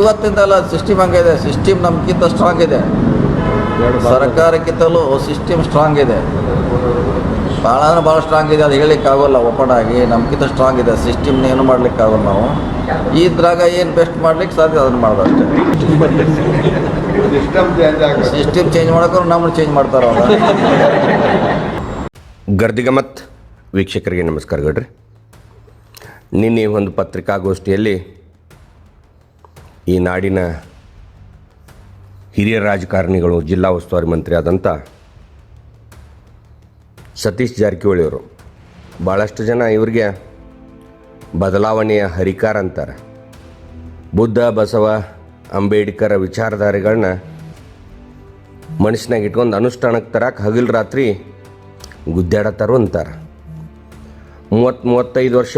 ಇವತ್ತಿಂದಲ್ಲ system ಹಂಗಿದೆ. System ನಮ್ಗಿಂತ strong ಇದೆ. ಸರ್ಕಾರಕ್ಕಿಂತಲೂ ಸಿಸ್ಟಮ್ ಸ್ಟ್ರಾಂಗ್ ಇದೆ. ಭಾಳ ಅಂದ್ರೆ ಭಾಳ ಸ್ಟ್ರಾಂಗ್ ಇದೆ. ಅದು ಹೇಳಲಿಕ್ಕೆ ಆಗೋಲ್ಲ ಓಪನ್ ಆಗಿ. ನಮ್ಗಿಂತ ಸ್ಟ್ರಾಂಗ್ ಇದೆ. ಸಿಸ್ಟಮ್ನ ಏನು ಮಾಡ್ಲಿಕ್ಕೆ ಆಗೋಲ್ಲ ನಾವು ಇದ್ರಾಗ ಏನು ಬೆಸ್ಟ್ ಮಾಡ್ಲಿಕ್ಕೆ ಸಾಧ್ಯ ಅದನ್ನು ಮಾಡೋದು ಅಷ್ಟೇ. ಸಿಸ್ಟಮ್ ಚೇಂಜ್ ಮಾಡೋಕೆ ನಮ್ಮನ್ನು ಚೇಂಜ್ ಮಾಡ್ತಾರೆ ಗರ್ದಿಗಮತ್. ವೀಕ್ಷಕರಿಗೆ ನಮಸ್ಕಾರ ಗಡ್ರಿ ನಿನ್ನೆ ಒಂದು ಪತ್ರಿಕಾಗೋಷ್ಠಿಯಲ್ಲಿ ಈ ನಾಡಿನ ಹಿರಿಯ ರಾಜಕಾರಣಿಗಳು, ಜಿಲ್ಲಾ ಉಸ್ತುವಾರಿ ಮಂತ್ರಿ ಆದಂಥ ಸತೀಶ್ ಜಾರಕಿಹೊಳಿ ಅವರು ಭಾಳಷ್ಟು ಜನ ಇವರಿಗೆ ಬದಲಾವಣೆಯ ಹರಿಕಾರ ಅಂತಾರೆ. ಬುದ್ಧ, ಬಸವ, ಅಂಬೇಡ್ಕರ್ ವಿಚಾರಧಾರೆಗಳನ್ನ ಮನುಷ್ಯನಾಗ ಇಟ್ಕೊಂಡು ಅನುಷ್ಠಾನಕ್ಕೆ ತರಕ್ಕೆ ಹಗಲು ರಾತ್ರಿ ಗುದ್ದಾಡತ್ತಾರು ಅಂತಾರೆ. ಮೂವತ್ತು ಮೂವತ್ತೈದು ವರ್ಷ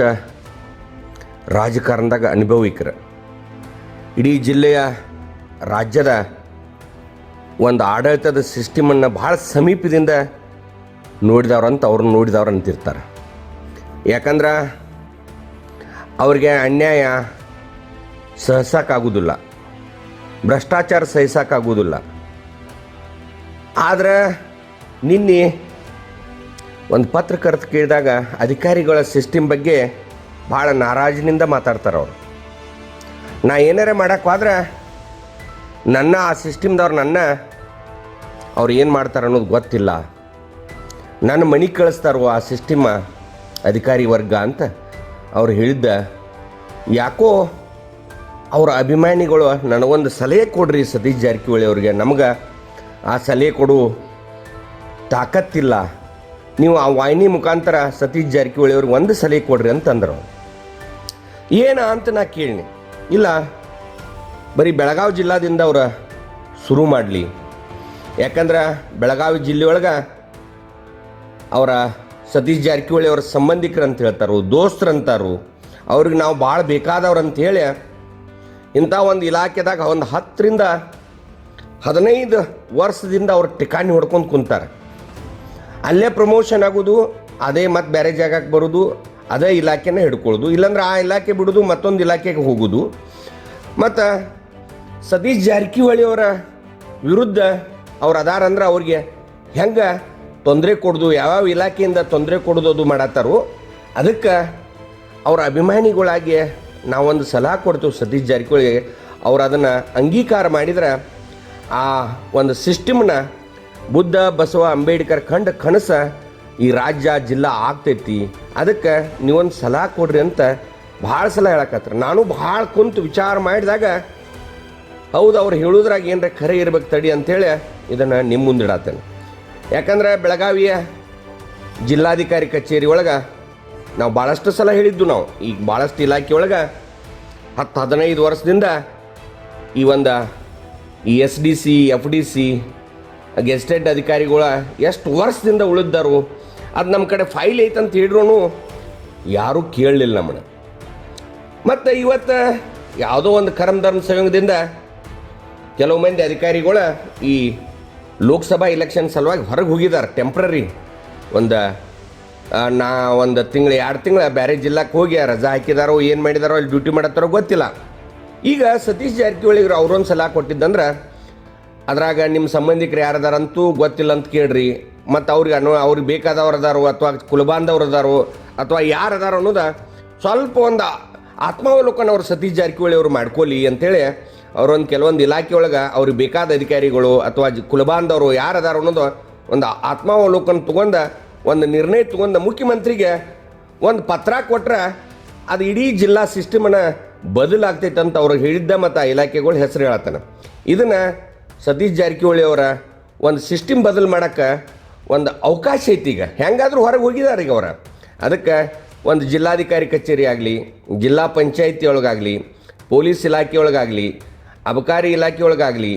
ರಾಜಕಾರಣದಾಗ ಅನುಭವಿಕರ. ಇಡೀ ಜಿಲ್ಲೆಯ ರಾಜ್ಯದ ಒಂದು ಆಡಳಿತದ ಸಿಸ್ಟಮನ್ನು ಭಾಳ ಸಮೀಪದಿಂದ ನೋಡಿದವ್ರಂತ ಅವ್ರನ್ನ ನೋಡಿದವ್ರು ಅಂತಿರ್ತಾರೆ. ಯಾಕಂದ್ರೆ ಅವ್ರಿಗೆ ಅನ್ಯಾಯ ಸಹಿಸೋಕ್ಕಾಗೋದಿಲ್ಲ, ಭ್ರಷ್ಟಾಚಾರ ಸಹಿಸೋಕ್ಕಾಗೋದಿಲ್ಲ. ಆದರೆ ನಿನ್ನೆ ಒಂದು ಪತ್ರಕರ್ತ ಕೇಳಿದಾಗ ಅಧಿಕಾರಿಗಳ ಸಿಸ್ಟಮ್ ಬಗ್ಗೆ ಭಾಳ ನಾರಾಜಿನಿಂದ ಮಾತಾಡ್ತಾರೆ ಅವರು ನಾ ಏನಾರ ಮಾಡಕ್ಕೆ ಹೋದ್ರೆ ನನ್ನ, ಆ ಸಿಸ್ಟಮ್ದವ್ರು ನನ್ನ, ಅವ್ರು ಏನು ಮಾಡ್ತಾರೆ ಅನ್ನೋದು ಗೊತ್ತಿಲ್ಲ. ನನ್ನ ಮನೆಗೆ ಕಳಿಸ್ತಾರೋ ಆ ಸಿಸ್ಟಮ, ಅಧಿಕಾರಿ ವರ್ಗ ಅಂತ ಅವ್ರು ಹೇಳಿದ್ದ. ಯಾಕೋ ಅವರ ಅಭಿಮಾನಿಗಳು ನನಗೊಂದು ಸಲಹೆ ಕೊಡ್ರಿ ಸತೀಶ್ ಜಾರಕಿಹೊಳಿ ಅವ್ರಿಗೆ. ನಮ್ಗೆ ಆ ಸಲಹೆ ಕೊಡು, ತಾಕತ್ತಿಲ್ಲ. ನೀವು ಆ ವಾಹಿನಿ ಮುಖಾಂತರ ಸತೀಶ್ ಜಾರಕಿಹೊಳಿ ಅವ್ರಿಗೆ ಒಂದು ಸಲಹೆ ಕೊಡ್ರಿ ಅಂತಂದ್ರು. ಏನ ಅಂತ ನಾ ಕೇಳಿನಿ. ಇಲ್ಲ, ಬರೀ ಬೆಳಗಾವಿ ಜಿಲ್ಲಾದಿಂದ ಅವ್ರ ಶುರು ಮಾಡಲಿ. ಯಾಕಂದ್ರೆ ಬೆಳಗಾವಿ ಜಿಲ್ಲೆಯೊಳಗೆ ಅವರ ಸತೀಶ್ ಜಾರಕಿಹೊಳಿ ಅವರ ಸಂಬಂಧಿಕರು ಅಂತ ಹೇಳ್ತಾರು ದೋಸ್ತರಂತಾರು ಅವ್ರಿಗೆ ನಾವು ಭಾಳ ಬೇಕಾದವ್ರು ಅಂತ ಹೇಳಿ ಇಂಥ ಒಂದು ಇಲಾಖೆದಾಗ ಒಂದು ಹತ್ತರಿಂದ ಹದಿನೈದು ವರ್ಷದಿಂದ ಅವ್ರು ಟಿಕಾಣಿ ಹೊಡ್ಕೊಂಡು ಕುಂತಾರೆ. ಅಲ್ಲೇ ಪ್ರಮೋಷನ್ ಆಗೋದು, ಅದೇ ಮತ್ತು ಬೇರೆ ಜಾಗಕ್ಕೆ ಬರೋದು ಅದೇ ಇಲಾಖೆನ ಹಿಡ್ಕೊಳ್ಳೋದು, ಇಲ್ಲಾಂದ್ರೆ ಆ ಇಲಾಖೆ ಬಿಡೋದು, ಮತ್ತೊಂದು ಇಲಾಖೆಗೆ ಹೋಗೋದು. ಮತ್ತು ಸತೀಶ್ ಜಾರಕಿಹೊಳಿ ಅವರ ವಿರುದ್ಧ ಅವ್ರು ಅದಾರಂದ್ರೆ ಅವ್ರಿಗೆ ಹೆಂಗೆ ತೊಂದರೆ ಕೊಡೋದು, ಯಾವ್ಯಾವ ಇಲಾಖೆಯಿಂದ ತೊಂದರೆ ಕೊಡೋದು ಅದು ಮಾಡತ್ತಾರೋ, ಅದಕ್ಕೆ ಅವ್ರ ಅಭಿಮಾನಿಗಳಾಗಿ ನಾವೊಂದು ಸಲಹೆ ಕೊಡ್ತೀವಿ ಸತೀಶ್ ಜಾರಕಿಹೊಳಿ ಅವ್ರು ಅದನ್ನು ಅಂಗೀಕಾರ ಮಾಡಿದ್ರೆ ಆ ಒಂದು ಸಿಸ್ಟಮ್ನ ಬುದ್ಧ, ಬಸವ, ಅಂಬೇಡ್ಕರ್ ಕಂಡ ಕನಸ ಈ ರಾಜ್ಯ, ಜಿಲ್ಲಾ ಆಗ್ತೈತಿ. ಅದಕ್ಕೆ ನೀವೊಂದು ಸಲಹೆ ಕೊಡ್ರಿ ಅಂತ ಭಾಳ ಸಲ ಹೇಳಕತ್ರ. ನಾನು ಭಾಳ ಕುಂತು ವಿಚಾರ ಮಾಡಿದಾಗ, ಹೌದು ಅವ್ರು ಹೇಳೋದ್ರಾಗ ಏನರ ಖರೆ ಇರ್ಬೇಕು ತಡಿ ಅಂತೇಳಿ ಇದನ್ನು ನಿಮ್ಮ ಮುಂದಿಡತ್ತೇನೆ ಯಾಕಂದ್ರೆ ಬೆಳಗಾವಿಯ ಜಿಲ್ಲಾಧಿಕಾರಿ ಕಚೇರಿ ಒಳಗೆ ನಾವು ಭಾಳಷ್ಟು ಸಲ ಹೇಳಿದ್ದು ನಾವು. ಈಗ ಭಾಳಷ್ಟು ಇಲಾಖೆ ಒಳಗೆ ಹತ್ತು ಹದಿನೈದು ವರ್ಷದಿಂದ ಈ ಒಂದು ಈ S D C F D C gazetted ಅಧಿಕಾರಿಗಳ ಎಷ್ಟು ವರ್ಷದಿಂದ ಉಳಿದಾರು ಅದು ನಮ್ಮ ಕಡೆ ಫೈಲ್ ಐತಂತ ಹೇಳಿದ್ರು ಯಾರೂ ಕೇಳಲಿಲ್ಲ ನಮ್ಮನ್ನ. ಮತ್ತು ಇವತ್ತು ಯಾವುದೋ ಒಂದು ಕರಮ್ ಧರ್ಮ ಸಂಯೋಗದಿಂದ ಕೆಲವು ಮಂದಿ ಅಧಿಕಾರಿಗಳು ಈ ಲೋಕಸಭಾ ಇಲೆಕ್ಷನ್ ಸಲುವಾಗಿ ಹೊರಗೆ ಹೋಗಿದ್ದಾರೆ ಟೆಂಪ್ರರಿ ಒಂದು ನಾ ಒಂದು ತಿಂಗಳು, ಎರಡು ತಿಂಗಳು ಬೇರೆ ಜಿಲ್ಲಾಕ್ಕೆ ಹೋಗಿ ರಜಾ ಹಾಕಿದಾರೋ, ಏನು ಮಾಡಿದಾರೋ, ಅಲ್ಲಿ ಡ್ಯೂಟಿ ಮಾಡತ್ತಾರೋ ಗೊತ್ತಿಲ್ಲ. ಈಗ ಸತೀಶ್ ಜಾರಕಿಹೊಳಿಗೆ ಅವ್ರೊಂದು ಸಲ ಕೊಟ್ಟಿದ್ದಂದ್ರೆ ಅದ್ರಾಗ ನಿಮ್ಮ ಸಂಬಂಧಿಕರು ಯಾರದಾರಂತೂ ಗೊತ್ತಿಲ್ಲ ಅಂತ ಕೇಳ್ರಿ. ಮತ್ತು ಅವ್ರಿಗೆ ಅನ್ನೋ ಅವ್ರಿಗೆ ಬೇಕಾದವ್ರು ಅದಾರೋ ಅಥವಾ ಕುಲಬಾಂಧವ್ರು ಅದಾರೋ ಅಥವಾ ಯಾರು ಅದಾರೋ ಅನ್ನೋದು ಸ್ವಲ್ಪ ಒಂದು ಆತ್ಮಾವಲೋಕನ ಅವ್ರು ಸತೀಶ್ ಜಾರಕಿಹೊಳಿ ಅವರು ಮಾಡ್ಕೊಳ್ಳಿ ಅಂತೇಳಿ ಅವ್ರೊಂದು ಕೆಲವೊಂದು ಇಲಾಖೆ ಒಳಗೆ ಅವ್ರಿಗೆ ಬೇಕಾದ ಅಧಿಕಾರಿಗಳು ಅಥವಾ ಕುಲಬಾಂಧವರು ಯಾರು ಅದಾರೋ ಅನ್ನೋದು ಒಂದು ಆತ್ಮಾವಲೋಕನ ತಗೊಂಡ ಒಂದು ನಿರ್ಣಯ ತಗೊಂಡ ಮುಖ್ಯಮಂತ್ರಿಗೆ ಒಂದು ಪತ್ರ ಕೊಟ್ರೆ ಅದು ಇಡೀ ಜಿಲ್ಲಾ ಸಿಸ್ಟಮನ್ನು ಬದಲಾಗ್ತೈತೆ ಅಂತ ಅವ್ರಿಗೆ ಹೇಳಿದ್ದ ಮತ್ತು ಆ ಇಲಾಖೆಗಳು ಹೆಸರು ಹೇಳತ್ತಾನ. ಇದನ್ನು ಸತೀಶ್ ಜಾರಕಿಹೊಳಿ ಅವರ ಒಂದು ಸಿಸ್ಟಮ್ ಬದಲು ಮಾಡೋಕ್ಕೆ ಒಂದು ಅವಕಾಶ ಐತಿ ಈಗ. ಹೆಂಗಾದರೂ ಹೊರಗೆ ಹೋಗಿದ್ದಾರೆ ಈಗ ಅವರ. ಅದಕ್ಕೆ ಒಂದು ಜಿಲ್ಲಾಧಿಕಾರಿ ಕಚೇರಿ ಆಗಲಿ, ಜಿಲ್ಲಾ ಪಂಚಾಯತಿ ಒಳಗಾಗಲಿ, ಪೊಲೀಸ್ ಇಲಾಖೆಯೊಳಗಾಗಲಿ ಅಬಕಾರಿ ಇಲಾಖೆಯೊಳಗಾಗಲಿ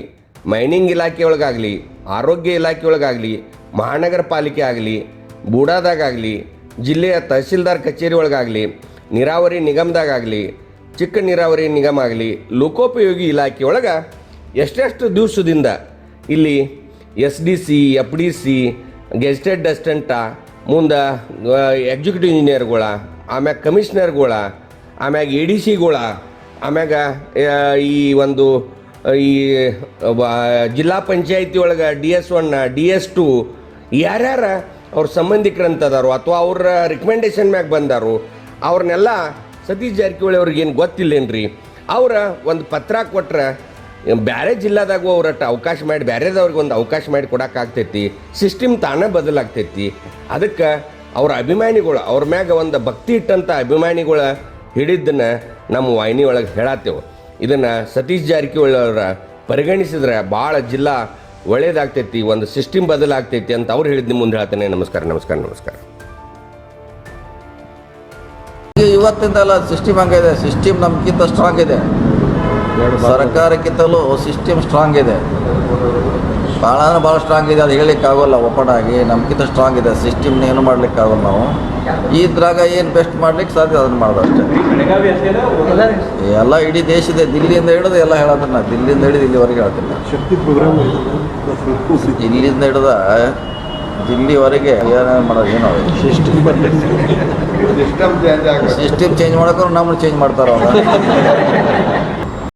ಮೈನಿಂಗ್ ಇಲಾಖೆಯೊಳಗಾಗಲಿ ಆರೋಗ್ಯ ಇಲಾಖೆಯೊಳಗಾಗಲಿ ಮಹಾನಗರ ಪಾಲಿಕೆ ಆಗಲಿ ಬೂಡಾದಾಗಲಿ ಜಿಲ್ಲೆಯ ತಹಸೀಲ್ದಾರ್ ಕಚೇರಿ ಒಳಗಾಗಲಿ, ನೀರಾವರಿ ನಿಗಮದಾಗಲಿ ಚಿಕ್ಕ ನೀರಾವರಿ ನಿಗಮ ಆಗಲಿ, ಲೋಕೋಪಯೋಗಿ ಇಲಾಖೆ ಒಳಗೆ ಎಷ್ಟೆಷ್ಟು ದಿವಸದಿಂದ ಇಲ್ಲಿ S D C, F D C gazetted assistant, ಮುಂದೆ ಎಕ್ಸಿಕ್ಯೂಟಿವ್ ಇಂಜಿನಿಯರ್ಗಳ, ಆಮ್ಯಾಗ ಕಮಿಷನರ್ಗಳ, ಆಮ್ಯಾಗ ಎ ಡಿ ಸಿಗಳ, ಆಮ್ಯಾಗ ಈ ಒಂದು, ಈ ಜಿಲ್ಲಾ ಪಂಚಾಯತಿ ಒಳಗೆ D S one, D S two, ಯಾರ್ಯಾರ ಅವ್ರ ಸಂಬಂಧಿಕರಂತದಾರು ಅಥವಾ ಅವ್ರ ರಿಕಮೆಂಡೇಶನ್ ಮ್ಯಾಗ ಬಂದಾರು, ಅವ್ರನ್ನೆಲ್ಲ ಸತೀಶ್ ಜಾರಕಿಹೊಳಿ ಅವ್ರಿಗೆ ಏನು ಗೊತ್ತಿಲ್ಲೇನ್ರಿ? ಅವರ ಒಂದು ಪತ್ರ ಕೊಟ್ರೆ ಬೇರೆ ಜಿಲ್ಲಾದಾಗೂ ಅವ್ರಟ್ಟ ಅವಕಾಶ ಮಾಡಿ ಬೇರೆದವ್ರಿಗೆ ಒಂದು ಅವಕಾಶ ಮಾಡಿ ಕೊಡೋಕ್ಕಾಗ್ತೈತಿ ಸಿಸ್ಟಮ್ ತಾನೇ ಬದಲಾಗ್ತೈತಿ. ಅದಕ್ಕೆ ಅವ್ರ ಅಭಿಮಾನಿಗಳು, ಅವ್ರ ಮ್ಯಾಗ ಒಂದು ಭಕ್ತಿ ಇಟ್ಟಂಥ ಅಭಿಮಾನಿಗಳ ಹಿಡಿದನ್ನು ನಮ್ಮ ವಾಹಿನಿ ಒಳಗೆ ಹೇಳತ್ತೇವೆ. ಇದನ್ನು ಸತೀಶ್ ಜಾರಕಿಹೊಳಿ ಅವರ ಪರಿಗಣಿಸಿದ್ರೆ ಭಾಳ ಜಿಲ್ಲಾ ಒಳ್ಳೇದಾಗ್ತೈತಿ, ಒಂದು ಸಿಸ್ಟಮ್ ಬದಲಾಗ್ತೈತಿ ಅಂತ ಅವ್ರು ಹೇಳಿದ್ ನಿಮ್ಮ ಮುಂದೆ ಹೇಳ್ತೇನೆ. ನಮಸ್ಕಾರ ನಮಸ್ಕಾರ ನಮಸ್ಕಾರ. ಇವತ್ತಿಂದಲ್ಲ ಸಿಸ್ಟಮ್ ಹಂಗಿದೆ ಸಿಸ್ಟಮ್ ನಮ್ಗಿಂತ ಸ್ಟ್ರಾಂಗ್ ಇದೆ. ಸರ್ಕಾರಕ್ಕಿಂತಲೂ ಸಿಸ್ಟಮ್ ಸ್ಟ್ರಾಂಗ್ ಇದೆ. ಭಾಳ ಅಂದ್ರೆ ಭಾಳ ಸ್ಟ್ರಾಂಗ್ ಇದೆ ಅದು ಹೇಳಲಿಕ್ಕೆ ಆಗೋಲ್ಲ ಓಪನ್ ಆಗಿ ನಮ್ಗಿಂತ ಸ್ಟ್ರಾಂಗ್ ಇದೆ. ಸಿಸ್ಟಮ್ನ ಏನು ಮಾಡ್ಲಿಕ್ಕೆ ಆಗೋಲ್ಲ ನಾವು ಇದ್ರಾಗ ಏನು ಬೆಸ್ಟ್ ಮಾಡ್ಲಿಕ್ಕೆ ಸಾಧ್ಯ ಅದನ್ನು ಮಾಡೋದು ಅಷ್ಟೇ. ಎಲ್ಲ ಇಡೀ ದೇಶದ ದಿಲ್ಲಿಯಿಂದ ಹಿಡಿದು ಎಲ್ಲ ಹೇಳೋದನ್ನ. ನಾ ದಿಲ್ಲಿಯಿಂದ ಹಿಡಿದು ಇಲ್ಲಿವರೆಗೆ ಹೇಳ್ತೀನಿ ಶಕ್ತಿ ಪ್ರೋಗ್ರಾಮ್ ಇಲ್ಲಿಂದ ಹಿಡಿದ ದಿಲ್ಲಿವರೆಗೆ ಏನೇನು ಮಾಡೋದು ಏನೋ. ಸಿಸ್ಟಮ್ ಸಿಸ್ಟಮ್ ಚೇಂಜ್ ಮಾಡೋಕ್ಕೂ ನಮ್ಮನ್ನು ಚೇಂಜ್ ಮಾಡ್ತಾರೆ